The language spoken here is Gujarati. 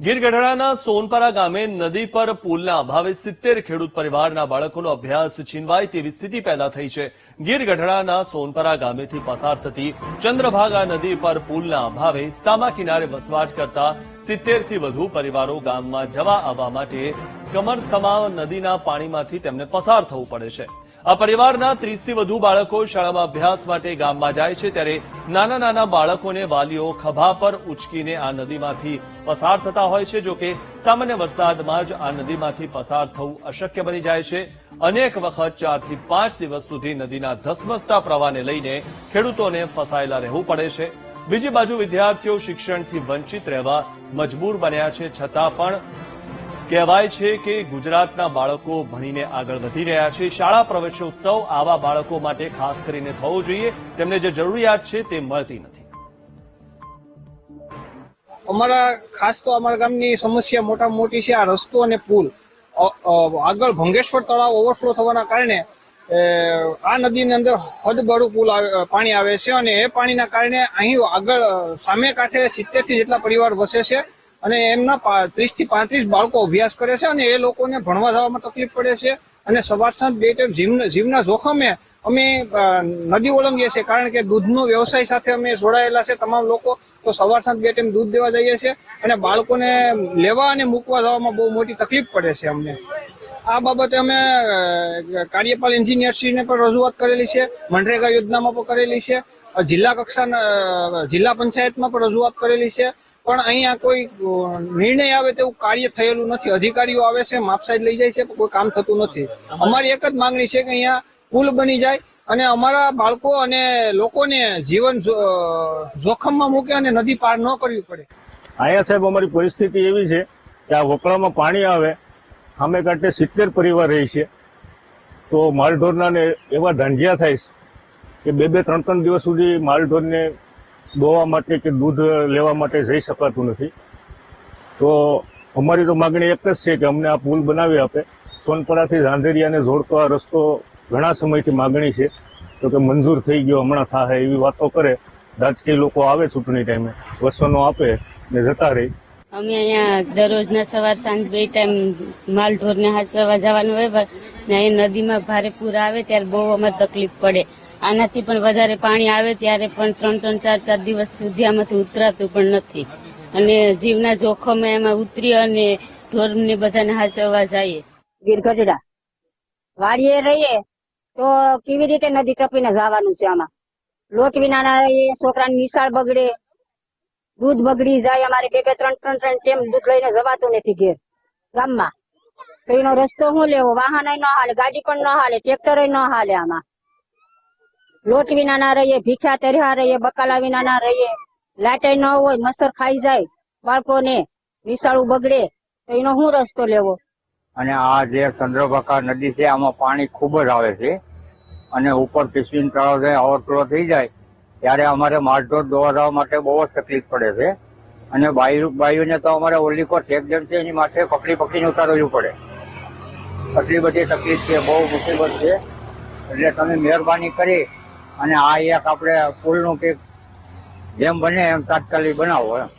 ગીર ગઢડાના સોનપરા ગામે નદી પર પુલના અભાવે સિત્તેર ખેડૂત પરિવારના બાળકોનો અભ્યાસ છીનવાય તેવી સ્થિતિ પેદા થઈ છે. ગીર ગઢડાના સોનપરા ગામેથી પસાર થતી ચંદ્રભાગા નદી પર પુલના અભાવે સામા કિનારે વસવાટ કરતા સિત્તેરથી વધુ પરિવારો ગામમાં જવા આવવા માટે કમરસમા નદીના પાણીમાંથી તેમને પસાર થવું પડે છે. આ પરિવારના ત્રીસથી વધુ બાળકો શાળામાં અભ્યાસ માટે ગામમાં જાય છે ત્યારે નાના નાના બાળકોને વાલીઓ ખભા પર ઉચકીને આ નદીમાંથી પસાર થતા હોય છે જોકે સામાન્ય વરસાદમાં જ આ નદીમાંથી પસાર થવું અશક્ય બની જાય છે. અનેક વખત ચારથી પાંચ દિવસ સુધી નદીના ધસમસતા પ્રવાહને લઈને ખેડૂતોને ફસાયેલા રહેવું પડે છે. બીજી બાજુ વિદ્યાર્થીઓ શિક્ષણથી વંચિત રહેવા મજબૂર બન્યા છે, છતાં પણ કહેવાય છે કે ગુજરાતના બાળકો ભણીને આગળ વધી રહ્યા છે. શાળા પ્રવેશોત્સવ આવા બાળકો માટે ખાસ કરીને થવો જોઈએ. તેમને જે જરૂરિયાત છે તે મળતી નથી. અમારા ખાસ તો અમારા ગામની સમસ્યા મોટા મોટી છે આ રસ્તો અને પુલ. આગળ ભંગેશ્વર તળાવ ઓવરફ્લો થવાના કારણે આ નદીની અંદર હદબડું પુલ પાણી આવે છે અને એ પાણીના કારણે અહીં આગળ સામે કાંઠે સિત્તેરથી જેટલા પરિવાર વસે છે. અને એમના ત્રીસથી પાંત્રીસ બાળકો અભ્યાસ કરે છે અને એ લોકોને ભણવા જવામાં તકલીફ પડે છે. અને સવાર સાંજ બે ટાઈમ જીમ જીવના જોખમે અમે નદી ઓળંગીએ છીએ. કારણ કે દૂધનો વ્યવસાય સાથે અમે જોડાયેલા છે તમામ લોકો. તો સવાર સાંજ બે ટાઈમ દૂધ દેવા જઈએ છીએ અને બાળકોને લેવા અને મૂકવા જવામાં બહુ મોટી તકલીફ પડે છે અમને. આ બાબતે અમે કાર્યપાલ એન્જિનિયરશ્રીને પણ રજૂઆત કરેલી છે. મનરેગા યોજનામાં પણ કરેલી છે. જિલ્લા કક્ષાના જિલ્લા પંચાયતમાં પણ રજૂઆત કરેલી છે. પણ અહીંયા કોઈ નિર્ણય આવે તેવું કાર્ય થયેલું નથી. અધિકારીઓ આવે છે માપસાઈડ લઈ જાય છે, પણ કોઈ કામ થતું નથી. અમારી એક જ માંગણી છે કે અહીંયા પુલ બની જાય અને અમારા બાળકો અને લોકોને જીવન જોખમમાં મૂકે અને નદી પાર ન કરવી પડે. અહીંયા સાહેબ, અમારી પરિસ્થિતિ એવી છે કે આ વપરામાં પાણી આવે, અમે કાંઠે સિત્તેર પરિવાર રહે છે. તો માલઢોરના ને એવા ઢાંઢિયા થાય છે કે બે બે, ત્રણ ત્રણ દિવસ સુધી માલઢોરને દોવા માટે કે દૂધ લેવા માટે જઈ શકાતું નથી. તો અમારી તો માગણી એક જ છે કે અમને આ પુલ બનાવી આપે. સોનપરાથી ધાંધેરિયાને જોડતો આ રસ્તો ઘણા સમયથી માગણી છે. તો કે મંજૂર થઈ ગયો, હમણાં થાય એવી વાતો કરે. રાજકીય લોકો આવે ચૂંટણી ટાઈમે, વસવાનો આપે ને જતા રહી. અમે અહીંયા દરરોજના સવાર સાંજ બે ટાઈમ માલ ઢોરને હાચવવા જવાનું હોય ને નદીમાં ભારે પૂર આવે, ત્યારે બહુ અમારે તકલીફ પડે. આનાથી પણ વધારે પાણી આવે ત્યારે પણ ત્રણ ત્રણ, ચાર ચાર દિવસ સુધી આમાંથી ઉતરાતું પણ નથી. અને જીવના જોખમે એમાં ઉતરી અને ઢોરને બધાને હાચવવા જઈએ ગીર ગઢડા વાડીએ રહીએ તો કેવી રીતે નદી ટપીને જવાનું છે આમાં? લોટ વિના ના રહીએ, છોકરાની નિશાળ બગડે, દૂધ બગડી જાય, અમારે બે બે, ત્રણ ત્રણ ત્રણ ટેમ દૂધ લઈને જવાતું નથી ઘેર, ગામમાં. તો એનો રસ્તો શું લેવો? વાહન ન હાલે, ગાડી પણ ન હાલે, ટ્રેક્ટર ન હાલે આમાં. લોટ વિના ના રહીએ, ભીખ્યા તર્યા રહીએ, બકાલા વિના ના રહીએ. લાટાઈ ન હોય, મચ્છર ખાઈ જાય, બાળકોને નિશાળું બગડે, તો એનો શું રસ્તો લેવો? અને આ જે ચંદ્રભાગા નદી છે, આમાં પાણી ખૂબ જ આવે છે. અને ઉપર પિસ્વીન તળાવ છે, ઓવરફ્લો થઈ જાય, ત્યારે અમારે માલઢોર દોવા માટે બહુ જ તકલીફ પડે છે. અને બાયુ, બાયુને તો અમારે ઓલિકોટ એક્સિડન્ટ છે, એની માથે પકડી પકડીને ઉતારવું પડે. આટલી બધી તકલીફ છે, બહુ મુસીબત છે. એટલે તમે મહેરબાની કરી અને આ એક આપણે પુલનું કંઈક જેમ બને એમ તાત્કાલિક બનાવો એમ.